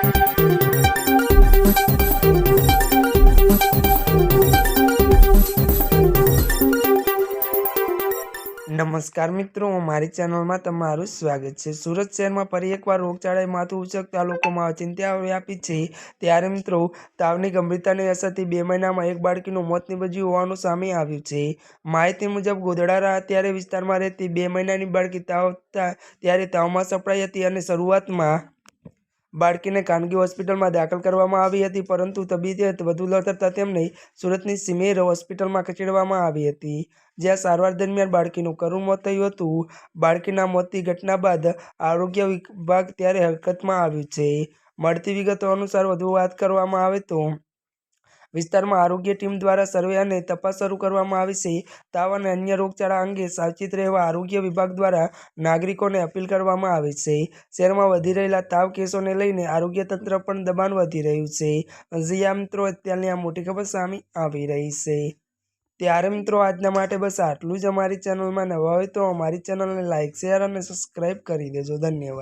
નમસ્કાર મિત્રો, મારી ચેનલમાં તમારું સ્વાગત છે. સુરત શહેરમાં ફરી એકવાર રોગચાળાએ માથું ઉચકતા લોકોમાં ચિંતા વ્યાપી છે. ત્યારે મિત્રો, તાવની ગંભીરતાની અસરથી બે મહિનામાં એક બાળકીનું મોત નીપજ્યું હોવાનું સામે આવ્યું છે. માહિતી મુજબ ગોધડારા અત્યારે વિસ્તારમાં રહેતી બે મહિનાની બાળકી તાવ ત્યારે તાવમાં સપડાઈ હતી અને શરૂઆતમાં બાળકીને ખાનગી હોસ્પિટલમાં દાખલ કરવામાં આવી હતી, પરંતુ તબિયત વધુ લથડતા તેમને સુરતની સિમેર હોસ્પિટલમાં ખસેડવામાં આવી હતી. જ્યાં સારવાર દરમિયાન બાળકીનું કરુણ મોત થયું હતું. બાળકીના મોતની ઘટના બાદ આરોગ્ય વિભાગ ત્યારે હરકતમાં આવ્યું છે. મળતી વિગતો અનુસાર વધુ વાત કરવામાં આવે તો વિસ્તારમાં આરોગ્ય ટીમ દ્વારા સર્વે અને તપાસ શરૂ કરવામાં આવી છે. તાવ અને અન્ય રોગચાળા અંગે સાવચેત રહેવા આરોગ્ય વિભાગ દ્વારા નાગરિકોને અપીલ કરવામાં આવી છે. શહેરમાં વધી રહેલા તાવ કેસોને લઈને આરોગ્ય તંત્ર પણ દબાણ વધી રહ્યું છે. હજી મિત્રો, અત્યારની આ મોટી ખબર સામે આવી રહી છે. ત્યારે મિત્રો, આજના માટે બસ આટલું જ. અમારી ચેનલમાં નવા હોય તો અમારી ચેનલને લાઇક શેર અને સબસ્ક્રાઈબ કરી દેજો. ધન્યવાદ.